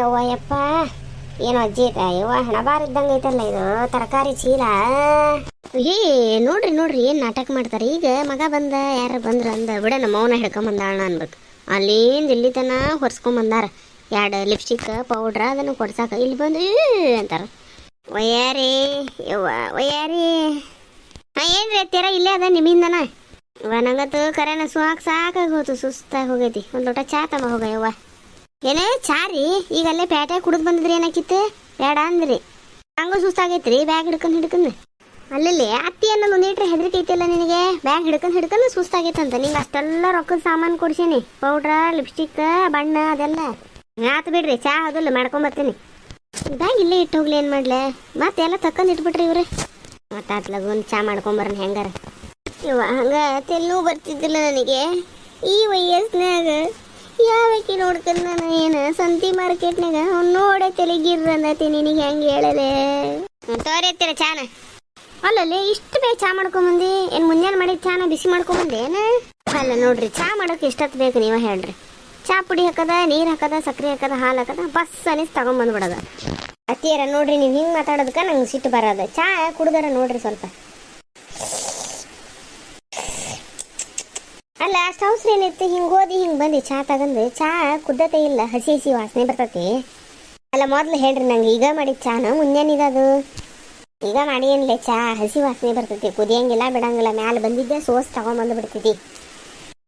ಯವ್ವ ಯಪ್ಪ ಏನೋ ಅಜ್ಜಿ ಯವ್ವ ಹಣ ಬಾರ್ ಇದ್ದಂಗೆ ಐತಲ್ಲ ಇದು, ತರಕಾರಿ ಚೀಲ. ಏ ನೋಡ್ರಿ ನೋಡ್ರಿ, ಏನು ನಾಟಕ ಮಾಡ್ತಾರೆ. ಈಗ ಮಗ ಬಂದ, ಯಾರು ಬಂದ್ರ ಅಂದ ಬಿಡ, ನಮ್ಮ ಅವನ ಹಿಡ್ಕೊಂಬಂದಾಳ ಅನ್ಬೇಕು. ಅಲ್ಲಿಂದ ಇಲ್ಲಿ ತನ ಹೊರ್ಸ್ಕೊಂಬಂದಾರ ಎರಡು ಲಿಪ್ಸ್ಟಿಕ್ ಪೌಡ್ರ ಅದನ್ನು ಕೊಡ್ಸಾಕ. ಇಲ್ಲಿ ಬಂದು ಅಂತಾರ. ಒಯ್ಯಾರಿ ಯವ್ವ ಒಯ್ಯಾರಿ ಹಾಂ, ಏನ್ರಿ ತೀರ ಇಲ್ಲೇ ಅದ ನಿಮ್ಮಿಂದನ? ನಂಗತ್ತು ಕರೆನ ಸುಹಾಕ್ ಸಾಕಾಗಿ ಹೋತು ಸುಸ್ತಾಗಿ ಹೋಗೈತಿ. ಒಂದು ಲೋಟ ಚಾ ತಮ್ಮ ಹೋಗ, ಯವ್ವ. ಏನೇ ಚಾರಿ ಈಗ ಅಲ್ಲೇ ಪೇಟೆ ಕುಡಿದು ಬಂದಿದ್ರಿ ಏನಾಕಿತ್ತು? ಬೇಡ ಅಂದ್ರಿ. ಹಂಗೂ ಸುಸ್ತಾಗೈತ್ರಿ, ಬ್ಯಾಗ್ ಹಿಡ್ಕೊಂಡು ಹಿಡ್ಕೊಂಡು. ಅಲ್ಲಿ ಅತ್ತಿ ಅನ್ನೋದು ಒಂದೇಟ್ರೆ ಹೆದರಿಕೆ ಐತಿಲ್ಲ ನಿನಗೆ? ಬ್ಯಾಗ್ ಹಿಡ್ಕೊಂಡು ಹಿಡ್ಕೊಂಡು ಸುಸ್ತಾಗೈತಂತ. ನಿಂಗೆ ಅಷ್ಟೆಲ್ಲ ರೊಕ್ಕದ ಸಾಮಾನು ಕೊಡ್ಸೀನಿ. ಪೌಡ್ರ, ಲಿಪ್ಸ್ಟಿಕ್, ಬಣ್ಣ, ಅದೆಲ್ಲ. ಆತು ಬಿಡ್ರಿ, ಚಾ ಅದಲ್ಲ ಮಾಡ್ಕೊಂಬರ್ತೀನಿ ಬ್ಯಾಗ್ ಇಲ್ಲೇ ಇಟ್ಟು ಹೋಗ್ಲಿ ಏನು ಮಾಡ್ಲೆ? ಮತ್ತೆ ಎಲ್ಲ ತಕ್ಕಂದು ಇಟ್ಬಿಟ್ರಿ ಇವ್ರಿ. ಮತ್ತೆ ಆತ್ ಒಂದು ಚಾ ಮಾಡ್ಕೊಂಬರ್ನ ಹೆಂಗಾರ? ಇವ ಹಂಗ ತೆಲ್ಲೂ ಬರ್ತಿದ್ದಿಲ್ಲ ನನಗೆ. ಈ ವಯಸ್ಸಿನಾಗ ಯಾವಕ್ಕೆ ನೋಡ್ಕೊಂಡು ನಾನು ಏನು ಸಂತಿ ಮಾರ್ಕೆಟ್ನಾಗ ಅವ್ನು ನೋಡ ತೆಲಿಗಿರ್ರ ಅಂದತಿ ನಿನಗೆ ಹೆಂಗೆ ಹೇಳಲೆ ತೋರಿತ್ತೀರ ಚಾನ? ಅಲ್ಲಲ್ಲಿ ಇಷ್ಟು ಬೇಗ ಚಾ ಮಾಡ್ಕೊಂಬಂದಿ ಏನು ಮುಂಜಾನೆ ಮಾಡಿ ಚಾನ ಬಿಸಿ ಮಾಡ್ಕೊಂಬಂದೆ ಏನ? ಅಲ್ಲ ನೋಡ್ರಿ ಚಾ ಮಾಡೋಕೆ ಎಷ್ಟೊತ್ತು ಬೇಕು ನೀವ ಹೇಳ್ರಿ. ಚಾ ಪುಡಿ ಹಾಕದ ನೀರು ಹಾಕದ ಸಕ್ಕರೆ ಹಾಕದ ಹಾಲು ಹಾಕದ ಬಸ್ ಅನಿಸ್ ತಗೊಂಬಂದ್ಬಿಡದ ಅತ್ತಿಯರ ನೋಡ್ರಿ ನೀವು ಹಿಂಗ್ ಮಾತಾಡೋದಕ್ಕೆ ನಂಗೆ ಸಿಟ್ಟು ಬರೋದು. ಚಾ ಕುಡ್ದಾರ ನೋಡ್ರಿ ಸ್ವಲ್ಪ. ಅಲ್ಲ ಅಷ್ಟು ಅವಸರ ಏನೈತಿ ಹಿಂಗೆ ಓದಿ ಹಿಂಗೆ ಬಂದು ಚಾ ತಗೊಂಡು ಚಾ ಕುದ್ದತೆ ಇಲ್ಲ ಹಸಿ ಹಸಿ ವಾಸನೆ ಬರ್ತತಿ. ಅಲ್ಲ ಮೊದ್ಲು ಹೇಳ್ರಿ ನಂಗೆ ಈಗ ಮಾಡಿದ ಚಾನ ಮುಂಜಾನಿದ ಅದು. ಈಗ ಮಾಡಿ ಏನಿಲ್ಲ ಚಾ ಹಸಿ ವಾಸನೆ ಬರ್ತೈತಿ. ಕುದಿಯಂಗಿಲ್ಲ ಬಿಡಂಗಿಲ್ಲ ಮ್ಯಾಲೆ ಬಂದಿದ್ದೆ ಸೋಸ್ ತಗೊಂಬಂದು ಬಿಡ್ತೈತಿ.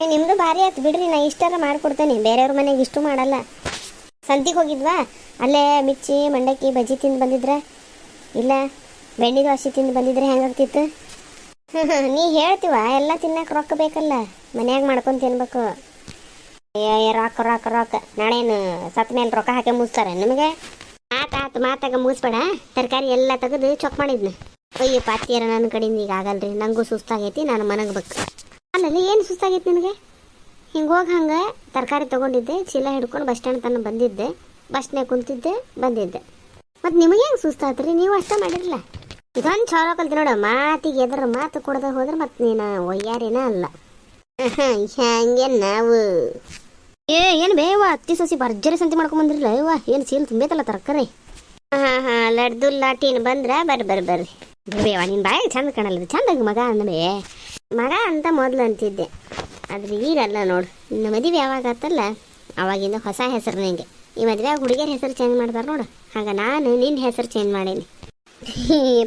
ಏ, ನಿಮ್ದು ಭಾರಿ ಆಯ್ತು ಬಿಡ್ರಿ ನಾ ಇಷ್ಟಾರ ಮಾಡ್ಕೊಡ್ತೇನೆ. ಬೇರೆಯವ್ರ ಮನೆಗೆ ಇಷ್ಟು ಮಾಡಲ್ಲ. ಸಂತಿಗೆ ಹೋಗಿದ್ವಾ? ಅಲ್ಲೇ ಮಿರ್ಚಿ ಮಂಡಕ್ಕಿ ಬಜ್ಜಿ ತಿಂದು ಬಂದಿದ್ರೆ? ಇಲ್ಲ ಬೆಣ್ಣೆ ದೋಸೆ ತಿಂದು ಬಂದಿದ್ರೆ ಹೆಂಗಾಗ್ತಿತ್ತು ನೀ ಹೇಳ್ತೀವ ಎಲ್ಲ ತಿನ್ನಕ್ಕೆ ರೊಕ್ಕ ಬೇಕಲ್ಲ. ಮನ್ಯಾಗ ಮಾಡ್ಕೊಂಡು ತಿನ್ಬೇಕು. ರೊಕ್ಕ ರೊಕ್ಕ ರೊಕ್ಕ ನಾಳೇನು ಸತ್ ಮೇಲೆ ರೊಕ್ಕ ಹಾಕಿ ಮುಗಿಸ್ತಾರೆ. ನಿಮಗೆ? ಆತ, ಆತು, ಮಾತಾಗ ಮುಗಿಸ್ಬೇಡ. ತರಕಾರಿ ಎಲ್ಲ ತೆಗೆದು ಚೊಕ್ ಮಾಡಿದ್ನ. ಅಯ್ಯೋ ಪಾತಿಯರ ನನ್ನ ಕಡೆಯಿಂದ ಈಗ ಆಗಲ್ರಿ. ನಂಗೂ ಸುಸ್ತಾಗೈತಿ, ನಾನು ಮನಗಬೇಕು. ಅಲ್ಲಲ್ಲಿ ಏನು ಸುಸ್ತಾಗೈತಿ ನಿನಗೆ? ಹಿಂಗೆ ಹೋಗಿ ಹಂಗೆ ತರಕಾರಿ ತೊಗೊಂಡಿದ್ದೆ, ಚೀಲ ಹಿಡ್ಕೊಂಡು ಬಸ್ ಸ್ಟ್ಯಾಂಡ್ ತನಕ ಬಂದಿದ್ದೆ. ಬಸ್ನಾಗ ಕುಂತಿದ್ದೆ, ಬಂದಿದ್ದೆ. ಮತ್ತು ನಿಮಗೆ ಹೆಂಗೆ ಸುಸ್ತಾತ್ರಿ? ನೀವು ಅಷ್ಟೇ ಮಾಡಿರಲ್ಲ ಇದೊಂದು ಚಲೋ ಕಲ್ತಿ ನೋಡ, ಮಾತಿಗೆ ಎದ್ರ ಮಾತು ಕೊಡದೆ ಹೋದ್ರೆ ಮತ್ತೆ ನೀನು ಒಯ್ಯಾರೇನ ಅಲ್ಲ. ಹಂಗೆ ನಾವು ಏ ಏನು ಬೇವ ಅತ್ತಿ ಸಸಿ ಭರ್ಜರಿ ಸಂತಿ ಮಾಡ್ಕೊಂಡ್ ಅಯ್ಯವ ಏನು ಸೀಲ್ ತುಂಬೈತಲ್ಲ ತರಕಾರಿ? ಹಾಂ ಹಾಂ ಲಡ್ದು ಲಾಟಿನ ಬಂದ್ರ ಬರ್ರಿ ಬರ್ರಿ ಬರ್ರಿ. ಬೇವ ನಿನ್ನ ಬಾಯಿಗೆ ಚಂದ ಕಾಣಲ್ಲ ಚಂದ ಮಗ ಅಂದ್ರೆ ಮಗ ಅಂತ ಮೊದ್ಲು ಅಂತಿದ್ದೆ. ಆದ್ರೆ ಈಗಲ್ಲ ನೋಡು. ಇನ್ನು ಮದುವೆ ಯಾವಾಗ ಆತಲ್ಲ? ಅವಾಗಿಂದ ಹೊಸ ಹೆಸರು ನಿಂಗೆ. ಈ ಮದುವೆ ಹುಡುಗಿಯರ ಹೆಸರು ಚೇಂಜ್ ಮಾಡ್ತಾರೆ ನೋಡು. ಹಾಗ ನಾನು ನಿನ್ನ ಹೆಸರು ಚೇಂಜ್ ಮಾಡೀನಿ.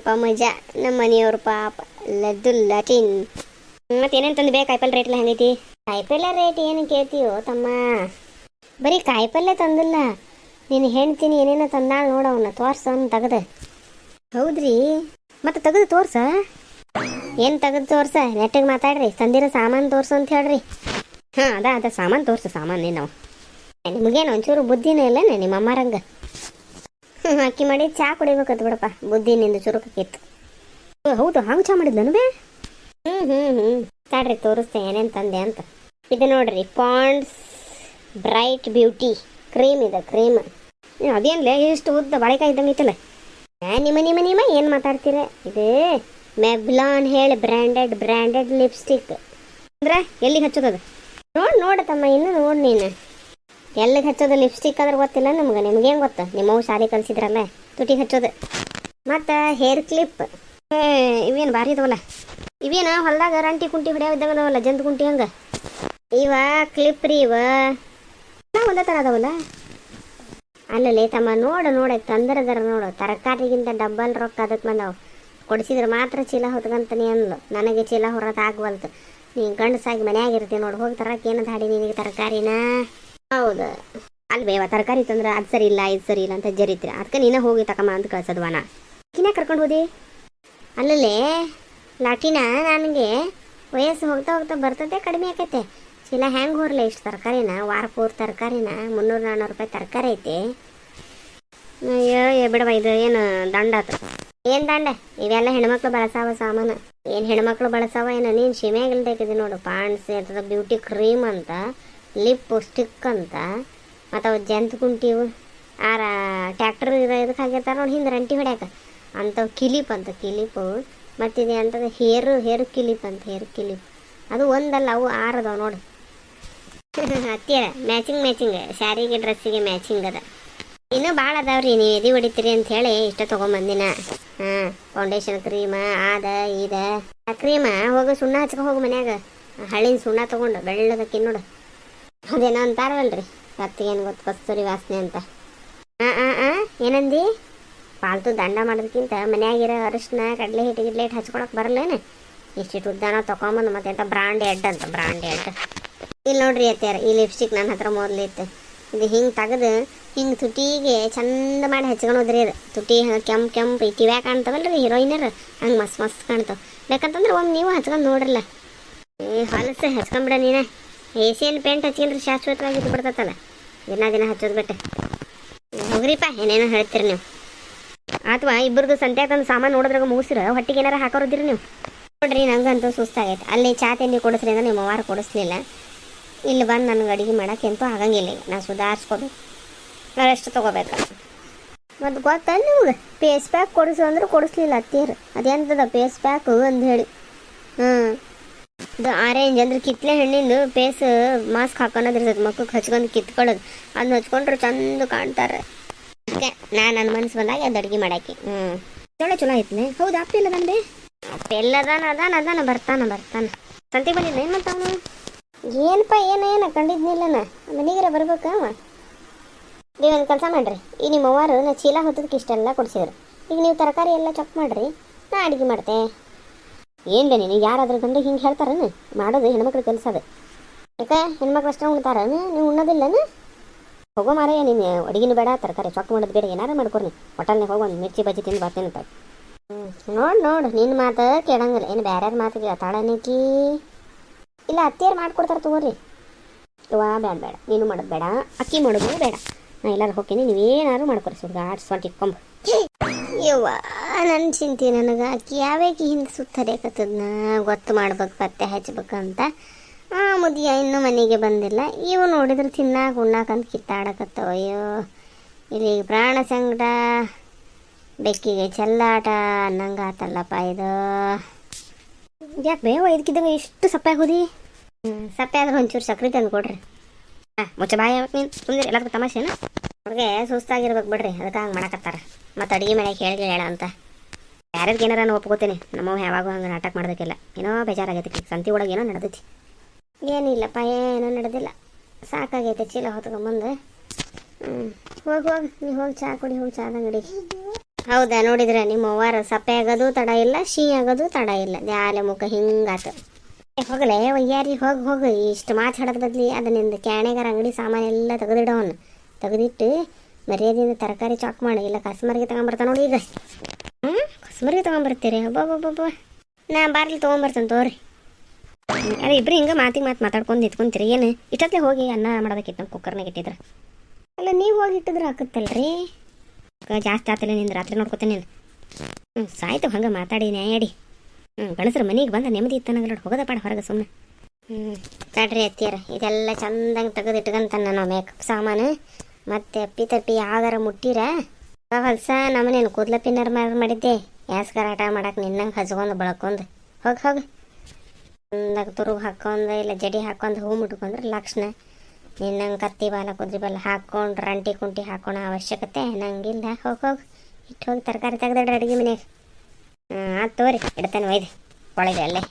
ಪ ಮಜಾ. ನಮ್ಮ ಮನೆಯವ್ರ ಪಾಪ. ಲದ್ದು ಲಟಿನ್. ಮತ್ತೆ ಏನೇನು ತಂದು ಬೇಕು ಕಾಯಿಪಲ್ಲೆ ರೇಟ್ ಎಲ್ಲ ಹೆಂಗೈತಿ? ಕಾಯಿಪಲ್ಲೆ ರೇಟ್ ಏನು ಕೇಳ್ತೀಯೋ ತಮ್ಮ. ಬರೀ ಕಾಯಿಪಲ್ಲೆ ತಂದಿಲ್ಲ. ನೀನು ಹೆಣ್ತೀನಿ ಏನೇನೋ ತಂದಾಳು ನೋಡು ಅವನ್ನ ತೋರ್ಸ ತೆಗ್ದು. ಹೌದ್ರಿ? ಮತ್ತೆ ತೆಗೆದು ತೋರ್ಸ. ಏನು ತೆಗೆದು ತೋರ್ಸ? ನೆಟ್ಟಿಗೆ ಮಾತಾಡ್ರಿ. ತಂದಿರೋ ಸಾಮಾನು ತೋರ್ಸು ಅಂತ ಹೇಳ್ರಿ. ಹಾಂ ಅದ ಅದ. ಸಾಮಾನು ತೋರ್ಸು ಸಾಮಾನು ನಾವು ನಿಮಗೇನು ಒಂಚೂರು ಬುದ್ಧಿನೇ ಇಲ್ಲ ನಿಮ್ಮ ಅಮ್ಮರಂಗೆ? ಹ್ಞೂ ಅಕ್ಕಿ ಮಾಡಿ ಚಾ ಕುಡಿಬೇಕತ್ ಬಿಡಪ್ಪ. ಬುದ್ಧಿ ನಿಂದು ಚುರುಕಿತ್ತು ಓ, ಹೌದು ಹಂಗೆ ಚಾ ಮಾಡಿದ್ಲನು ಬೇ ಹ್ಞೂ ಹ್ಮ್ ಹ್ಞೂ ತಾಡ್ರಿ ತೋರಿಸ್ತೆ ಏನೇನು ತಂದೆ ಅಂತ. ಇದು ನೋಡ್ರಿ, ಪಾಂಡ್ಸ್ ಬ್ರೈಟ್ ಬ್ಯೂಟಿ. ಕ್ರೀಮ್ ಇದೆ, ಕ್ರೀಮ್. ಅದೇನ್ಲೇ, ಇಷ್ಟು ಉದ್ದ ಬಾಳೆಕಾಯಿ ಇದ್ದಂಗೆ ಐತಲ್ಲ. ನಿಮ್ಮ ನಿಮ್ಮ ನಿಮ್ಮ, ಏನು ಮಾತಾಡ್ತೀರ? ಇದು ಮೆಬ್ಲಾನ್ ಹೇಳಿ ಬ್ರ್ಯಾಂಡೆಡ್ ಬ್ರ್ಯಾಂಡೆಡ್ ಲಿಪ್ಸ್ಟಿಕ್. ಅಂದ್ರೆ ಎಲ್ಲಿಗೆ ಹಚ್ಚೋದದು? ನೋಡಿ ನೋಡತಮ್ಮ ಇನ್ನು ನೋಡಿ ನೀನು. ಎಲ್ಲಿಗೆ ಹಚ್ಚೋದು ಲಿಪ್ಸ್ಟಿಕ್ ಆದ್ರೆ ಗೊತ್ತಿಲ್ಲ ನಿಮ್ಗೆ ನಿಮ್ಗೇನು ಗೊತ್ತ? ನಿಮ್ಮವು ಶಾಲೆ ಕಲಿಸಿದ್ರಲ್ಲ ತುಟಿಗೆ ಹಚ್ಚೋದು. ಮತ್ತು ಹೇರ್ ಕ್ಲಿಪ್. ಇವೇನು ಭಾರಿ ಇದಾವಲ್ಲ. ಇವೇನ ಹೊಲದಾಗ ರಂಟಿ ಕುಂಟಿ ಹೊಡ್ಯಾವ ಇದ್ದಂಗೆ ಅದಾವಲ್ಲ ಜಂತ್ ಕುಂಟಿ ಹಂಗೆ? ಇವ ಕ್ಲಿಪ್ ರೀ ಇವ. ಒಂದೇ ಥರ ಅದಾವಲ್ಲ? ಅಲ್ಲಲ್ಲಿ ತಮ್ಮ, ನೋಡು ನೋಡು ಅದರ ನೋಡು. ತರಕಾರಿಗಿಂತ ಡಬ್ಬಲ್ ರೊಕ್ಕ ಅದಕ್ಕೆ ಬಂದವು. ಕೊಡಿಸಿದ್ರೆ ಮಾತ್ರ ಚೀಲ ಹೊತ್ಕಂತಾನೆ ಅಂದ್ಲು. ನನಗೆ ಚೀಲ ಹೊರದು ಆಗ್ವಲ್ತು. ನೀನು ಗಂಡಸಾಗಿ ಮನ್ಯಾಗ ಇರ್ತೀನಿ ನೋಡು, ಹೋಗಿ ತರಕ್ಕೆ ಏನು ದಾಡಿ ನಿನಗೆ ತರಕಾರಿನ? ಹೌದು. ಅಲ್ವೇ ತರಕಾರಿ ತಂದ್ರೆ ಅದು ಸರಿ ಇಲ್ಲ, ಇದು ಸರಿ ಇಲ್ಲ ಅಂತ ಜರಿತ್ರಿ. ಅದಕ್ಕೆ ನೀನೇ ಹೋಗಿ ತಕಮ್ಮ ಅಂತ ಕಳ್ಸದ್ವಾನ ಕಿನ ಕರ್ಕೊಂಡು ಹೋದಿ? ಅಲ್ಲಲ್ಲೇ ಲಾಟಿನ ನನಗೆ ವಯಸ್ಸು ಹೋಗ್ತಾ ಹೋಗ್ತಾ ಬರ್ತದೆ ಕಡಿಮೆ ಆಕೈತೆ. ಚೀಲ ಹೆಂಗೆ ಹೋರ್ಲೆ? ಇಷ್ಟು ತರಕಾರಿನ ವಾರ ಪೂರ್ ತರಕಾರಿನ, ಮುನ್ನೂರು ನಾನ್ನೂರು ರೂಪಾಯಿ ತರಕಾರಿ ಐತಿ. ಅಯ್ಯೋ ಬಿಡವ ಇದು ಏನು ದಂಡ ಆತು ಏನು ದಂಡ? ಇವೆಲ್ಲ ಹೆಣ್ಮಕ್ಳು ಬಳಸಾವ ಸಾಮಾನು. ಏನು ಹೆಣ್ಮಕ್ಳು ಬಳಸಾವ ಏನು? ನೀನು ಶಿಮ್ಯಾಗಿಲ್ದಕ್ಕಿದೆ ನೋಡು. ಪಾಂಡ್ಸ್ ಇರ್ತದ ಬ್ಯೂಟಿ ಕ್ರೀಮ್ ಅಂತ, ಲಿಪ್ ಸ್ಟಿಕ್ ಅಂತ, ಮತ್ತು ಅವು ಜಂತ್ ಕುಂಟಿವು ಆರ, ಟ್ಯಾಕ್ಟರ್ ಇದಕ್ಕೆ ಹಾಕಿರ್ತಾರೆ ನೋಡಿ, ಹಿಂದೆ ರಂಟಿ ಹೊಡ್ಯಾಕ. ಅಂಥವು ಕಿಲಿಪ್ ಅಂತ, ಕಿಲಿಪು. ಮತ್ತಿದೆ ಅಂತಂದ್ರೆ ಹೇರು, ಹೇರ್ ಕಿಲಿಪ್ ಅಂತ, ಹೇರ್ ಕಿಲಿಪ್. ಅದು ಒಂದಲ್ಲ, ಅವು ಆರು ಅದಾವ ನೋಡಿ. ಹತ್ತಿರ ಮ್ಯಾಚಿಂಗ್ ಮ್ಯಾಚಿಂಗ್ ಸ್ಯಾರಿಗೆ ಡ್ರೆಸ್ಸಿಗೆ ಮ್ಯಾಚಿಂಗ್ ಅದ. ಇನ್ನೂ ಭಾಳ ಅದಾವ್ರಿ ನೀವು ಎದೆ ಹೊಡಿತೀರಿ ಅಂತ ಹೇಳಿ ಇಷ್ಟ ತೊಗೊಂಬಂದಿನ. ಹಾಂ ಫೌಂಡೇಶನ್ ಕ್ರೀಮ ಆದ ಇದ ಆ ಕ್ರೀಮ ಹೋಗು, ಸುಣ್ಣ ಹಚ್ಕೊ ಹೋಗು ಮನ್ಯಾಗ. ಹಳ್ಳಿನ ಸುಣ್ಣ ತಗೊಂಡು ಬೆಳ್ಳದಕ್ಕೆ ನೋಡು. ಅದೇನೋ ಅಂತಾರವಲ್ರಿ ಕತ್ತಿಗೇನು ಗೊತ್ತು, ಕಸ್ತೂರಿ ವಾಸನೆ ಅಂತ. ಹಾಂ ಹಾಂ ಹಾಂ ಏನಂದಿ? ಪಾಲ್ತು ದಂಡ ಮಾಡೋದಕ್ಕಿಂತ ಮನ್ಯಾಗಿರೋ ಅರಿಶಿನ, ಕಡಲೆ ಹಿಟ್ಟು, ಗಿಡ್ಲೆ ಹಿಟ್ಟು ಹಚ್ಕೊಳಕ್ಕೆ ಬರಲ್ಲೇನು ಇಷ್ಟಿಟ್ಟು ಉದ್ದಾನ ತೊಗೊಂಬಂದು ಮತ್ತೆ ಅಂತ ಬ್ರಾಂಡ್ ಎಡ್ ಅಂತ ಬ್ರಾಂಡ್ ಎಡ್ ಇಲ್ಲಿ ನೋಡ್ರಿ ಅತ್ಯಾರ ಈ ಲಿಪ್ಸ್ಟಿಕ್ ನನ್ನ ಹತ್ರ ಮೊದಲಿತ್ತು ಇದು ಹಿಂಗೆ ತೆಗೆದು, ಹಿಂಗೆ ತುಟಿಗೆ ಚಂದ ಮಾಡಿ ಹಚ್ಕೊಳೋದ್ರಿ ಅದು ತುಟಿ ಕೆಂಪು ಕೆಂಪು ಇಟ್ಟಿವ್ಯಾ ಕಾಣ್ತಾವಲ್ಲ ರೀ ಹೀರೋಯಿನರ್ ಹಂಗೆ ಮಸ್ತ್ ಮಸ್ತ್ ಕಾಣ್ತಾವ. ಬೇಕಂತಂದ್ರೆ ಒಮ್ಮೆ ನೀವು ಹಚ್ಕೊಂಡು ನೋಡ್ರಲ್ಲ. ಏ, ಹೊಲಸೆ ಹಚ್ಕೊಂಬಿಡ ನೀನೇ. ಏಸಿಯನ್ ಪೇಂಟ್ ಹಚ್ಕೊಂಡ್ರೆ ಶಾಶ್ವತವಾಗಿ ಇದು ಬಿಡ್ತತ್ತಲ್ಲ ದಿನ ದಿನ ಹಚ್ಚೋದು ಬಿಟ್ಟೆ. ಹೋಗ್ರಿಪ್ಪ, ಏನೇನೋ ಹೇಳ್ತೀರಿ ನೀವು. ಅಥವಾ ಇಬ್ಬರದು ಸಂತ್ಯಾಗ ತಂದು ಸಾಮಾನು ನೋಡಿದ್ರಾಗ ಮುಗಿಸಿರ ಹೊಟ್ಟಿಗೆ ಏನಾರ ಹಾಕೋರಿದ್ದೀರಿ ನೀವು? ನೋಡ್ರಿ, ನಂಗಂತೂ ಸುಸ್ತಾಗೈತೆ. ಅಲ್ಲಿ ಚಾ ತಿಂಡಿ ಕೊಡಿಸ್ರಿ ಅಂದ್ರೆ ನಿಮ್ಮ ವಾರ ಕೊಡಿಸ್ಲಿಲ್ಲ. ಇಲ್ಲಿ ಬಂದು ನನಗೆ ಅಡುಗೆ ಮಾಡೋಕೆ ಆಗಂಗಿಲ್ಲ ಈಗ. ನಾ ಸುಧಾರಿಸ್ಕೋಬೇಕು. ರೆಸ್ಟ್ ತೊಗೋಬೇಕು? ಮತ್ತು ಗೊತ್ತಲ್ಲ ನಿಮ್ಗೆ? ಪೇಸ್ ಪ್ಯಾಕ್ ಕೊಡಿಸು ಅಂದ್ರೆ ಕೊಡಿಸ್ಲಿಲ್ಲ ಅತ್ತೀರು ಅದೆಂತದ ಪೇಸ್ ಪ್ಯಾಕು ಅಂತ ಹೇಳಿ. ಹ್ಞೂ ಇದು ಆರೆಂಜ್ ಅಂದ್ರೆ ಕಿತ್ತಲೆ ಹಣ್ಣಿಂದು ಪೇಸ್ ಮಾಸ್ಕ್ ಹಾಕೋಣದಿರ್ತೈತೆ ಮಕ್ಕಳು ಹಚ್ಕೊಂಡು ಕಿತ್ಕೊಳ್ಳೋದು. ಅದನ್ನ ಹಚ್ಕೊಂಡ್ರೆ ಚಂದ ಕಾಣ್ತಾರೆ. ಅದಕ್ಕೆ ನಾನು ನನ್ನ ಮನಸ್ಸು ಬಂದಾಗ ಅದು ಅಡುಗೆ ಮಾಡಾಕಿ. ಹ್ಞೂ ಚಲೋ ಚಲೋ ಐತ್ಲೆ ಹೌದು ಅಪ್ಪಿಲ್ಲ ಬಂದೆ ಅಪ್ಪ ಎಲ್ಲ ಅದಾನ ಅದಾನ ಅದಾನ ಬರ್ತಾನ ಬರ್ತಾನ. ಸಂತಿ ಬಂದಿದ್ದ ಏನು ಮಾಡ್ತಾವ ಏನಪ್ಪ ಏನ ಕಂಡಿದ್ನಿಲ್ಲನ ಮನೆಗಾರ ಬರ್ಬೇಕ ಅವ? ನೀವೊಂದು ಕೆಲಸ ಮಾಡ್ರಿ. ಈ ನಿಮ್ಮ ಅವ್ವಾರು ನಾ ಚೀಲ ಹೊತ್ತದಕ್ಕೆ ಇಷ್ಟೆಲ್ಲ ಕೊಡ್ಸಿದ್ರು. ಈಗ ನೀವು ತರಕಾರಿ ಎಲ್ಲ ಚೆಕ್ ಮಾಡ್ರಿ ನಾ ಅಡುಗೆ ಮಾಡ್ತೆ. ಏನು ಬೇ ನೀನು ಯಾರಾದ್ರೂ ಗಂಡು ಹಿಂಗೆ ಹೇಳ್ತಾರನ? ಮಾಡೋದು ಹೆಣ್ಮಕ್ಳ ಕೆಲಸ ಅದು. ಯಾಕೆ? ಹೆಣ್ಮಕ್ಳು ಅಷ್ಟೇ ಉಣ್ತಾರೇನು? ನೀವು ಉಣ್ಣೋದಿಲ್ಲನ? ಹೋಗೋ ಮಾರಯ್ಯ ನೀನು ಅಡುಗೆನೂ ಬೇಡ, ತರಕಾರಿ ಚೊಕ್ಕ ಮಾಡೋದು ಬೇಡ, ಏನಾರು ಮಾಡ್ಕೊರಿ ಹೋಟೆಲ್ನಾಗ ಹೋಗಿ, ಒಂದು ಮಿರ್ಚಿ ಬಜ್ಜಿ ತಿಂದು ಬರ್ತೇನೆ ಅಂತ. ನೋಡು ನೋಡು ನಿನ್ನ ಮಾತು ಕೇಳಂಗಿಲ್ಲ. ಏನು ಬೇರೆ ಮಾತಿಗೆ ತಾಳನಕಿ ಇಲ್ಲ, ಅತ್ತಿಯರು ಮಾಡ್ಕೊಡ್ತಾರೆ ತಗೋರಿ. ಇವಾ ಬೇಡ ಬೇಡ ನೀನು ಮಾಡೋದು ಬೇಡ, ಅಕ್ಕಿ ಮಾಡೋದು ಬೇಡ. ನಾ ಎಲ್ಲರೂ ಹೋಗ್ತೀನಿ ನೀವೇನಾದ್ರು ಮಾಡ್ಕೊರಿ ಸುಡ್ಗ ಆಡ್ಸ್ಕೊಂಡು ಇಟ್ಕೊಂಬ ಯವ್ವ ನನ್ನ ಚಿಂತೆ ನನಗೆ, ಅಕ್ಕಿ ಯಾವ್ಯಾಕೆ ಹಿಂದೆ ಸುತ್ತರೇಕತ್ತದನ್ನ ಗೊತ್ತು ಮಾಡ್ಬೇಕು, ಪತ್ತೆ ಹಚ್ಬೇಕಂತ ಆ ಮುದಿಯ ಇನ್ನೂ ಮನೆಗೆ ಬಂದಿಲ್ಲ. ಇವು ನೋಡಿದ್ರೆ ತಿನ್ನಾಕ ಉಣ್ಣಾಕಂತ ಕಿತ್ತಾಡಕತ್ತವ ಅಯ್ಯೋ. ಇಲ್ಲಿ ಪ್ರಾಣ ಸಂಕಟ. ಬೆಕ್ಕಿಗೆ ಚೆಲ್ಲಾಟ. ಅನ್ನಂಗೆ ಆತಲ್ಲಪ್ಪ ಇದು. ಯಾಕೆ ಬೇವ ಇದಕ್ಕಿದ್ದಾಗ ಇಷ್ಟು ಸಪ್ಪೆ ಆಗೋದಿ? ಸಪ್ಪೆ ಆದ್ರೆ ಒಂಚೂರು ಸಕ್ರೆ ತಂದು ಕೊಡ್ರಿ. ಹಾಂ ಮುಚ್ಚ ಬಾಯಿ ನೀನು ಸುಮ್ಮನೆ ಎಲ್ಲದಕ್ಕೂ ತಮಾಷೆನ? ಅವ್ರಿಗೆ ಸುಸ್ತಾಗಿರ್ಬೇಕು ಬಿಡ್ರಿ, ಅದಕ್ಕೆ ಹಂಗೆ ಮಾಡಕತ್ತಾರ. ಮತ್ತು ಅಡುಗೆ ಮನೆಗೆ ಹೇಳಿ ಹೇಳ ಅಂತ. ಯಾರ್ಯಾರಿಗೆ ಏನಾರ ನಾನು ಒಪ್ಕೋತೀನಿ. ನಮ್ಮವ್ ಯಾವಾಗೂ ಹಂಗೆ ನಾಟಕ ಮಾಡೋದಕ್ಕೆಲ್ಲ. ಏನೋ ಬೇಜಾರಾಗೈತಿ, ಸಂತಿ ಒಳಗೆ ಏನೋ ನಡೆದೈತಿ. ಏನಿಲ್ಲಪ್ಪ, ಏನೂ ನಡೆದಿಲ್ಲ. ಸಾಕಾಗೈತೆ, ಚೀಲ ಹೊತ್ಕೊಂಬಂದು ಹ್ಞೂ ಹೋಗಿ ಹೋಗಿ ನೀವು ಹೋಗಿ ಚಹಾ ಕುಡಿ, ಹೋಗಿ ಚಹಾದ ಅಂಗಡಿ. ಹೌದಾ, ನೋಡಿದ್ರೆ ನಿಮ್ಮ ಅವ್ವಾರ ಸಪ್ಪೆ ಆಗೋದು ತಡ ಇಲ್ಲ, ಶೀ ಆಗೋದು ತಡ ಇಲ್ಲ. ದ್ಯಾಲೆ ಮುಖ ಹಿಂಗಾತು. ಹೋಗಲೇ ಒಯ್ಯಾರಿ ಹೋಗಿ ಹೋಗಿ. ಇಷ್ಟು ಮಾತಾಡೋದ್ ಬದ್ಲಿ ಅದನ್ನಿಂದ ಕ್ಯಾಣೆಗಾರ ಅಂಗಡಿ ಸಾಮಾನೆಲ್ಲ ತೆಗೆದಿಡೋನು. ತೆಗೆದಿಟ್ಟು ಮರ್ಯಾದೆಯಿಂದ ತರಕಾರಿ ಚಾಕ್ ಮಾಡಿ. ಇಲ್ಲ ಕಸ್ಮರ್ಗೆ ತಗೊಂಬರ್ತಾನೆ ನೋಡಿ ಈಗ. ಹ್ಞೂ ಕಸ್ಮರ್ಗೆ ತಗೊಂಬರ್ತೀರಿ. ಒಬ್ಬೊಬ್ಬೊಬ್ಬ ನಾ ಬಾರ್ಲಿ ತೊಗೊಂಬರ್ತೇನೆ ತೋರಿ. ಅದೇ ಇಬ್ರು ಹಿಂಗೆ ಮಾತಿಗೆ ಮಾತು ಮಾತಾಡ್ಕೊಂಡು ನಿಂತ್ಕೊಂತೀರಿ ಏನು? ಇಷ್ಟೊತ್ತಲೇ ಹೋಗಿ ಅನ್ನ ಮಾಡೋದಕ್ಕಿತ್ತು ನಮ್ಮ ಕುಕ್ಕರ್ನಾಗ ಇಟ್ಟಿದ್ರೆ. ಅಲ್ಲ ನೀವು ಹೋಗಿ ಇಟ್ಟಿದ್ರೆ ಹಾಕತ್ತಲ್ರಿ ಜಾಸ್ತಿ ಆತಲ್ಲ ನಿಂದು ರಾತ್ರಿ ನೋಡ್ಕೊತೇನೆ ನೀನು. ಹ್ಞೂ ಸಾಯ್ತು ಹಂಗೆ ಮಾತಾಡಿ ನ್ಯಾಯಾಡಿ ಹ್ಞೂ ಗಣಸರು ಮನೆಗೆ ಬಂದ ನೆಮ್ಮದಿ ಇತ್ತನಾಗ ನೋಡಿ ಹೋಗೋದ ಪಾಡ ಹೊರಗೆ ಸುಮ್ಮನೆ ಹ್ಞೂ ತಡ್ರಿ ಅತ್ತಿಯರ ಇದೆಲ್ಲ ಚಂದಂಗೆ ತೆಗೆದು ಇಟ್ಕೊಂತಾನೆ ನಾನು ಮೇಕಪ್ ಸಾಮಾನು. ಮತ್ತೆ ಅಪ್ಪಿ ತಪ್ಪಿ ಯಾವ್ದಾರ ಮುಟ್ಟಿರ ಹೊಲ್ಸ ನಮ್ಮನೇನು ಕೂದಲ ಪಿನ್ನರ್ ಮಾರ್ ಮಾಡಿದ್ದೆ. ಯಾಸ್ಕರ ಆಟ ಮಾಡಕ್ಕೆ ನಿನ್ನಂಗೆ ಹಚ್ಕೊಂಡು ಬಳ್ಕೊಂಡು ಹೋಗಿ ಹೋಗಿ. ಚಂದಾಗ ತುರುಗ್ ಹಾಕೊಂಡ ಇಲ್ಲ ಜಡಿ ಹಾಕೊಂಡು ಹೂ ಮುಟ್ಕೊಂಡ್ರೆ ಲಕ್ಷಣ ನಿನ್ನಂಗೆ ಕತ್ತಿ ಬಾಲ ಕುದ್ರಿ ಬಾಲ ಹಾಕ್ಕೊಂಡು ರಂಟಿ ಕುಂಟಿ ಹಾಕೋಣ ಅವಶ್ಯಕತೆ ನಂಗಿಲ್ಲ ಹೋಗಿ ಹೋಗಿ ಇಟ್ಟು ಹೋಗಿ ತರಕಾರಿ ತೆಗ್ದಾಡ್ರಿ ಅಡುಗೆ ಮನೆಯಾಗ. ಆಯ್ತು ತೋರಿ ಇಡ್ತಾನೆ ಒಯ್ದು, ಒಳಗೆ ಅಲ್ಲೇ.